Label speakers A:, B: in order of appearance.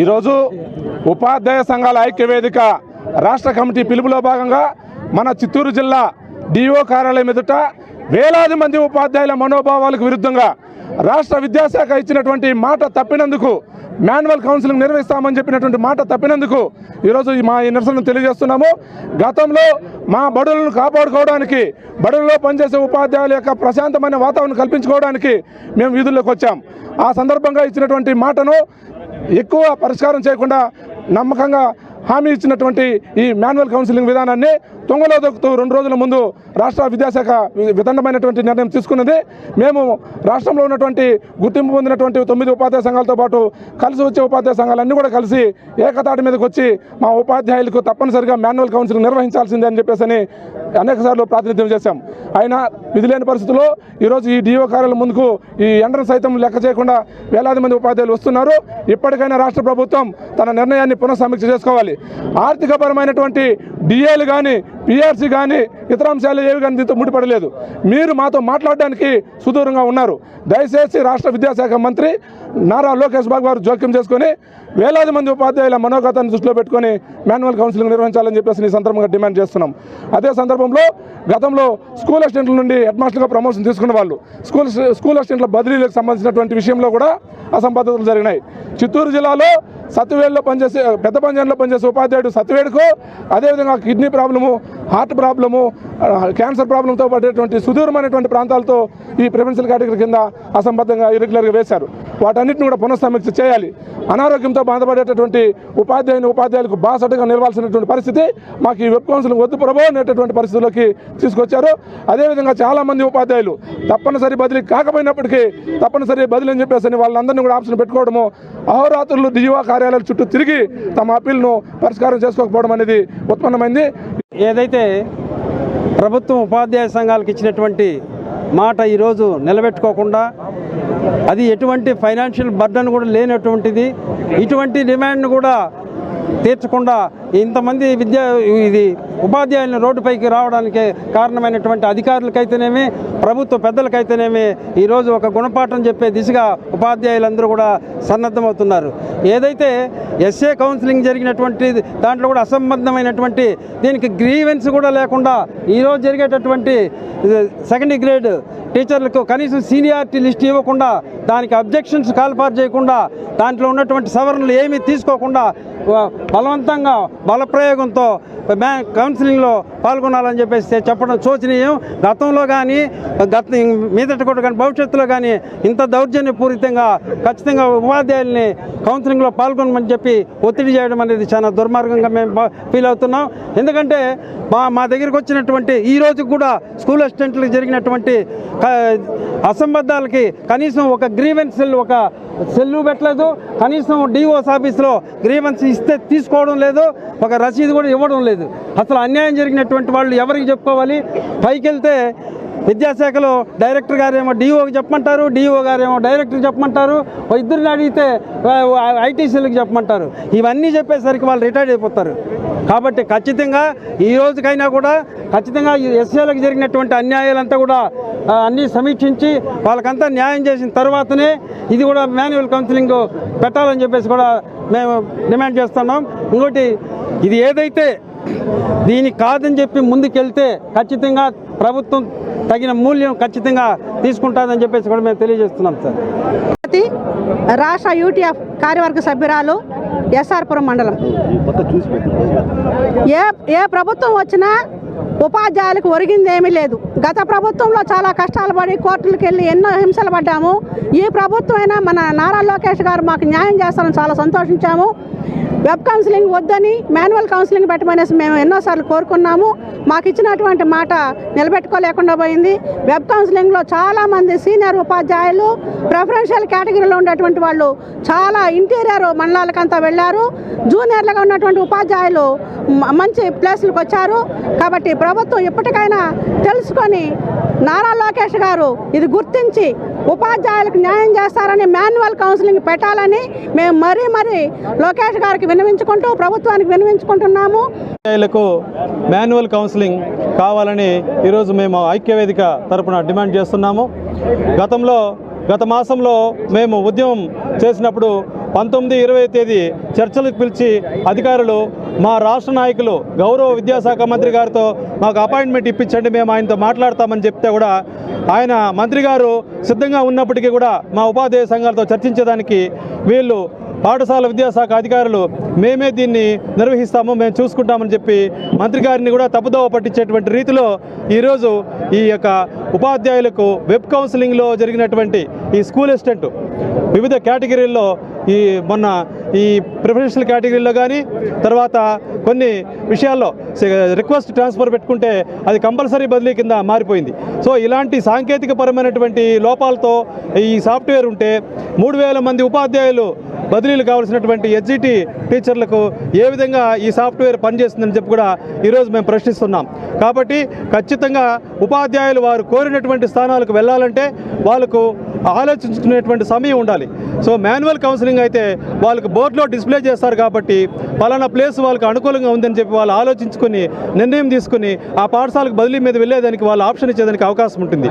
A: ఈరోజు ఉపాధ్యాయ సంఘాల ఐక్య వేదిక రాష్ట్ర కమిటీ పిలుపులో భాగంగా మన చిత్తూరు జిల్లా డిఓ కార్యాలయం ఎదుట వేలాది మంది ఉపాధ్యాయుల మనోభావాలకు విరుద్ధంగా రాష్ట్ర విద్యాశాఖ ఇచ్చినటువంటి మాట తప్పినందుకు మాన్యువల్ కౌన్సిలింగ్ నిర్వహిస్తామని చెప్పినటువంటి మాట తప్పినందుకు ఈరోజు ఈ మా ఈ నిరసనను తెలియజేస్తున్నాము. గతంలో మా బడులను కాపాడుకోవడానికి బడులలో పనిచేసే ఉపాధ్యాయుల యొక్క ప్రశాంతమైన వాతావరణం కల్పించుకోవడానికి మేము వీధుల్లోకి వచ్చాం. ఆ సందర్భంగా ఇచ్చినటువంటి మాటను ఎక్కువ పరిష్కారం చేయకుండా నమ్మకంగా హామీ ఇచ్చినటువంటి ఈ మాన్యువల్ కౌన్సిలింగ్ విధానాన్ని తొంగలో దొక్కుతూ రెండు రోజుల ముందు రాష్ట్ర విద్యాశాఖ విదండమైనటువంటి నిర్ణయం తీసుకున్నది. మేము రాష్ట్రంలో ఉన్నటువంటి గుర్తింపు పొందినటువంటి తొమ్మిది ఉపాధ్యాయ సంఘాలతో పాటు కలిసి వచ్చే ఉపాధ్యాయ సంఘాలన్నీ కూడా కలిసి ఏకతాటి మీదకి వచ్చి మా ఉపాధ్యాయులకు తప్పనిసరిగా మాన్యువల్ కౌన్సిలింగ్ నిర్వహించాల్సిందే అని చెప్పేసి అనేక సార్లు ప్రాతినిధ్యం చేశాం. అయినా విధి లేని పరిస్థితుల్లో ఈరోజు ఈ డిఓ కార్యాలయం ముందుకు ఈ ఎండను సైతం లెక్క చేయకుండా వేలాది మంది ఉపాధ్యాయులు వస్తున్నారు. ఇప్పటికైనా రాష్ట్ర ప్రభుత్వం తన నిర్ణయాన్ని పునఃసమీక్ష చేసుకోవాలి. ఆర్థికపరమైనటువంటి డిఏలు కానీ పిఆర్సీ కానీ ఇతర అంశాలు ఏవి కానీ దీంతో ముడిపడలేదు. మీరు మాతో మాట్లాడడానికి సుదూరంగా ఉన్నారు. దయచేసి రాష్ట్ర విద్యాశాఖ మంత్రి నారా లోకేష్ బాబు గారు జోక్యం చేసుకొని వేలాది మంది ఉపాధ్యాయుల మనోగతాన్ని దృష్టిలో పెట్టుకొని మాన్యువల్ కౌన్సిలింగ్ నిర్వహించాలని చెప్పేసి ఈ సందర్భంగా డిమాండ్ చేస్తున్నాం. అదే సందర్భంలో గతంలో స్కూల్ అసిస్టెంట్ల నుండి హెడ్ మాస్టర్గా ప్రమోషన్ తీసుకున్న వాళ్ళు స్కూల్ స్కూల్ అసిస్టెంట్ల బదిలీలకు సంబంధించినటువంటి విషయంలో కూడా అసంబద్ధతలు జరిగినాయి. చిత్తూరు జిల్లాలో సత్తువేడులో పనిచేసే పెద్ద పంజాన్లో పనిచేసే ఉపాధ్యాయుడు సత్తువేడుకు అదేవిధంగా kidney problem heart problem cancer ప్రాబ్లంతో పడేటువంటి సుదూరమైనటువంటి ప్రాంతాలతో ఈ ప్రివెన్షన్ కేటగిరీ కింద అసంబద్ధంగా ఇరెగ్యులర్గా వేశారు. వాటన్నిటిని కూడా పునఃసమీక్ష చేయాలి. అనారోగ్యంతో బాధపడేటటువంటి ఉపాధ్యాయుని ఉపాధ్యాయులకు బాసటగా నిలవాల్సినటువంటి పరిస్థితి మాకు ఈ వెబ్ కౌన్సిలింగ్ వద్దు ప్రభో అనేటటువంటి పరిస్థితుల్లోకి తీసుకొచ్చారు. అదేవిధంగా చాలామంది ఉపాధ్యాయులు తప్పనిసరి బదిలీ కాకపోయినప్పటికీ తప్పనిసరి బదిలీ అని చెప్పేసి వాళ్ళందరినీ కూడా ఆప్షన్ పెట్టుకోవడము అహోరాత్రులు డిజివా కార్యాలయాల చుట్టూ తిరిగి తమ అప్పీల్ను పరిష్కారం చేసుకోకపోవడం అనేది ఉత్పన్నమైంది.
B: ఏదైతే ప్రభుత్వం ఉపాధ్యాయ సంఘాలకు ఇచ్చినటువంటి మాట ఈరోజు నిలబెట్టుకోకుండా అది ఎటువంటి ఫైనాన్షియల్ బర్డన్ కూడా లేనటువంటిది. ఇటువంటి డిమాండ్ను కూడా తీర్చకుండా ఇంతమంది విద్యా ఇది ఉపాధ్యాయులను రోడ్డుపైకి రావడానికి కారణమైనటువంటి అధికారులకైతేనేమి ప్రభుత్వ పెద్దలకైతేనేమి ఈరోజు ఒక గుణపాఠం చెప్పే దిశగా ఉపాధ్యాయులందరూ కూడా సన్నద్ధమవుతున్నారు. ఏదైతే ఎస్ఏ కౌన్సిలింగ్ జరిగినటువంటి దాంట్లో కూడా అసంబద్ధమైనటువంటి దీనికి గ్రీవెన్స్ కూడా లేకుండా ఈరోజు జరిగేటటువంటి సెకండ్ గ్రేడ్ టీచర్లకు కనీసం సీనియారిటీ లిస్ట్ ఇవ్వకుండా దానికి అబ్జెక్షన్స్ కాల్పార్ చేయకుండా దాంట్లో ఉన్నటువంటి సవరణలు ఏమీ తీసుకోకుండా బలవంతంగా బలప్రయోగంతో బ్యాంక్ కౌన్సిలింగ్లో పాల్గొనాలని చెప్పేసి చెప్పడం శోచనీయం. గతంలో కానీ గత మీదట కూడా కానీ భవిష్యత్తులో కానీ ఇంత దౌర్జన్యపూరితంగా ఖచ్చితంగా ఉపాధ్యాయుల్ని కౌన్సిలింగ్లో పాల్గొనమని చెప్పి ఒత్తిడి చేయడం అనేది చాలా దుర్మార్గంగా మేము ఫీల్ అవుతున్నాం. ఎందుకంటే మా మా దగ్గరికి వచ్చినటువంటి ఈ రోజు కూడా స్కూల్ అసిస్టెంట్లకు జరిగినటువంటి అసంబద్ధాలకి కనీసం ఒక గ్రీవెన్స్ ఒక సెల్లు పెట్టలేదు. కనీసం డిఓస్ ఆఫీస్లో గ్రీవెన్స్ ఇస్తే తీసుకోవడం లేదు. ఒక రసీదు కూడా ఇవ్వడం లేదు. అసలు అన్యాయం జరిగినటువంటి వాళ్ళు ఎవరికి చెప్పుకోవాలి? పైకి వెళ్తే విద్యాశాఖలో డైరెక్టర్ గారేమో డిఓకి చెప్పమంటారు డిఓ గారేమో డైరెక్టర్కి చెప్పమంటారు ఇద్దరిని అడిగితే ఐటీసీలకు చెప్పమంటారు. ఇవన్నీ చెప్పేసరికి వాళ్ళు రిటైర్డ్ అయిపోతారు. కాబట్టి ఖచ్చితంగా ఈ రోజుకైనా కూడా ఖచ్చితంగా ఈ ఎస్ఏలకు జరిగినటువంటి అన్యాయాలంతా కూడా అన్నీ సమీక్షించి వాళ్ళకంతా న్యాయం చేసిన తర్వాతనే ఇది కూడా మాన్యువల్ కౌన్సిలింగ్ పెట్టాలని చెప్పేసి కూడా మేము డిమాండ్ చేస్తున్నాం. ఇంకోటి ఇది ఏదైతే దీనికి కాదని చెప్పి ముందుకెళ్తే ఖచ్చితంగా ప్రభుత్వం తగిన మూల్యం ఖచ్చితంగా తీసుకుంటుందని చెప్పేసి కూడా మేము తెలియజేస్తున్నాం సార్.
C: రాష్ట్ర యూటీఎఫ్ కార్యవర్గ సభ్యురాలు ఎస్ఆర్పురం మండలం. ఏ ఏ ప్రభుత్వం వచ్చినా ఉపాధ్యాయులకు ఒరిగిందేమీ లేదు. గత ప్రభుత్వంలో చాలా కష్టాలు పడి కోర్టులకు వెళ్ళి ఎన్నో హింసలు పడ్డాము. ఈ ప్రభుత్వం అయినా మన నారా లోకేష్ గారు మాకు న్యాయం చేస్తారని చాలా సంతోషించాము. వెబ్ కౌన్సిలింగ్ వద్దని మాన్యువల్ కౌన్సిలింగ్ పెట్టమనేసి మేము ఎన్నోసార్లు కోరుకున్నాము. మాకు ఇచ్చినటువంటి మాట నిలబెట్టుకోలేకుండా పోయింది. వెబ్ కౌన్సిలింగ్లో చాలామంది సీనియర్ ఉపాధ్యాయులు ప్రిఫరెన్షియల్ కేటగిరీలో ఉండేటువంటి వాళ్ళు చాలా ఇంటీరియర్ మండలాలకంతా వెళ్ళారు. జూనియర్లుగా ఉన్నటువంటి ఉపాధ్యాయులు మంచి ప్లేసులకు వచ్చారు. కాబట్టి ప్రభుత్వం ఇప్పటికైనా తెలుసుకొని నారా లోకేష్ గారు ఇది గుర్తించి ఉపాధ్యాయులకు న్యాయం చేస్తారని మాన్యువల్ కౌన్సిలింగ్ పెట్టాలని మేము మరీ మరీ లోకేష్ గారికి విన్నవించుకుంటూ ప్రభుత్వానికి విన్నవించుకుంటున్నాము.
D: ఉపాధ్యాయులకు మాన్యువల్ కౌన్సిలింగ్ కావాలని ఈరోజు మేము ఐక్యవేదిక తరపున డిమాండ్ చేస్తున్నాము. గతంలో గత మాసంలో మేము ఉద్యమం చేసినప్పుడు పంతొమ్మిది ఇరవై తేదీ చర్చలకు పిలిచి అధికారులు మా రాష్ట్ర నాయకులు గౌరవ విద్యాశాఖ మంత్రి గారితో మాకు అపాయింట్మెంట్ ఇప్పించండి మేము ఆయనతో మాట్లాడతామని చెప్తే కూడా ఆయన మంత్రి గారు సిద్ధంగా ఉన్నప్పటికీ కూడా మా ఉపాధ్యాయ సంఘాలతో చర్చించడానికి వీళ్ళు పాఠశాల విద్యాశాఖ అధికారులు మేమే దీన్ని నిర్వహిస్తాము మేము చూసుకుంటామని చెప్పి మంత్రి గారిని కూడా తప్పుదోవ పట్టించేటువంటి రీతిలో ఈరోజు ఈ యొక్క ఉపాధ్యాయులకు వెబ్ కౌన్సిలింగ్లో జరిగినటువంటి ఈ స్కూల్ అసిస్టెంట్ వివిధ కేటగిరీల్లో ఈ మొన్న ఈ ప్రిఫరెన్షియల్ కేటగిరీలో కానీ తర్వాత కొన్ని విషయాల్లో రిక్వెస్ట్ ట్రాన్స్ఫర్ పెట్టుకుంటే అది కంపల్సరీ బదిలీ కింద మారిపోయింది. సో ఇలాంటి సాంకేతిక పరమైనటువంటి లోపాలతో ఈ సాఫ్ట్వేర్ ఉంటే మూడు వేల మంది ఉపాధ్యాయులు బదిలీలు కావాల్సినటువంటి ఎస్జిటి టీచర్లకు ఏ విధంగా ఈ సాఫ్ట్వేర్ పనిచేస్తుందని చెప్పి కూడా ఈరోజు మేము ప్రశ్నిస్తున్నాం. కాబట్టి ఖచ్చితంగా ఉపాధ్యాయులు వారు కోరినటువంటి స్థానాలకు వెళ్ళాలంటే వాళ్ళకు ఆలోచించుకునేటువంటి సమయం ఉండాలి. సో మాన్యువల్ కౌన్సిలింగ్ అయితే వాళ్ళకు బోర్డులో డిస్ప్లే చేస్తారు కాబట్టి పలానా ప్లేస్ వాళ్ళకి అనుకూలంగా ఉందని చెప్పి వాళ్ళు ఆలోచించుకొని నిర్ణయం తీసుకుని ఆ పాఠశాలకు బదిలీ మీద వెళ్ళేదానికి వాళ్ళు ఆప్షన్ ఇచ్చేదానికి అవకాశం ఉంటుంది.